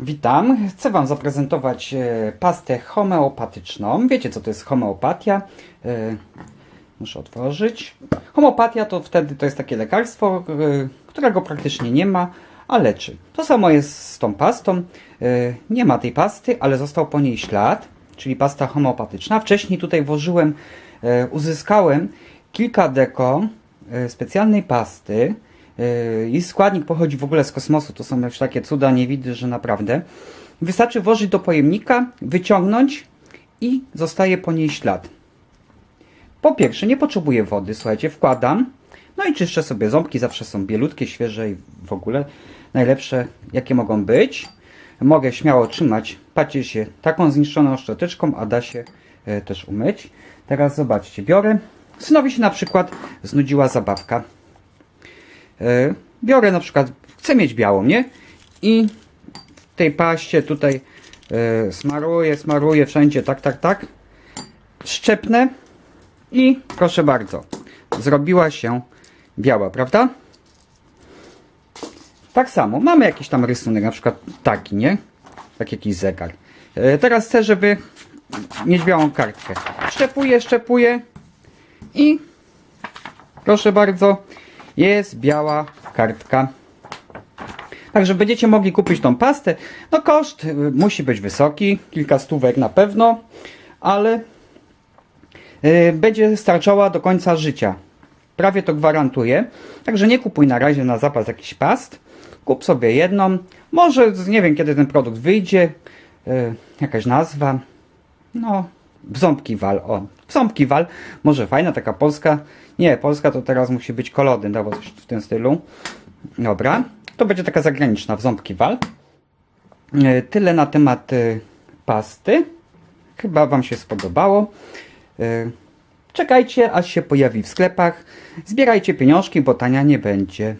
Witam. Chcę Wam zaprezentować e, pastę homeopatyczną. Wiecie, co to jest homeopatia? E, Muszę otworzyć. Homeopatia to wtedy to jest takie lekarstwo, e, którego praktycznie nie ma, a leczy. To samo jest z tą pastą. Nie ma tej pasty, ale został po niej ślad, czyli pasta homeopatyczna. Wcześniej tutaj włożyłem, uzyskałem kilka deko specjalnej pasty. Yy, I składnik pochodzi w ogóle z kosmosu. To są już takie cuda, nie widzę, że naprawdę. Wystarczy włożyć do pojemnika, wyciągnąć i zostaje po niej ślad. Po pierwsze, nie potrzebuję wody, słuchajcie, wkładam. No i czyszczę sobie ząbki, zawsze są bielutkie, świeże i w ogóle najlepsze, jakie mogą być. Mogę śmiało trzymać, patrzcie się, taką zniszczoną szczoteczką, a da się e, też umyć. Teraz zobaczcie, biorę. Synowi się na przykład znudziła zabawka. E, biorę na przykład, chcę mieć białą, nie? I w tej paście tutaj e, smaruję, smaruję wszędzie, tak, tak, tak. Szczepnę i proszę bardzo, zrobiła się biała, prawda? Tak samo, mamy jakiś tam rysunek, na przykład taki, nie? Tak jakiś zegar. E, teraz chcę, żeby mieć białą kartkę. Szczepuję, szczepuję i proszę bardzo, jest biała kartka. Także będziecie mogli kupić tą pastę. No koszt y, musi być wysoki, kilka stówek na pewno, ale y, będzie starczała do końca życia. Prawie to gwarantuję. Także nie kupuj na razie na zapas jakiś past. Kup sobie jedną. Może nie wiem kiedy ten produkt wyjdzie. y, Jakaś nazwa. No, ząbki wal. O, ząbki wal. Może fajna, taka polska. Nie, polska to teraz musi być kolody, albo coś w tym stylu. Dobra. To będzie taka zagraniczna w ząbki wal. E, Tyle na temat e, pasty. Chyba Wam się spodobało. E, Czekajcie, aż się pojawi w sklepach. Zbierajcie pieniążki, bo tania nie będzie.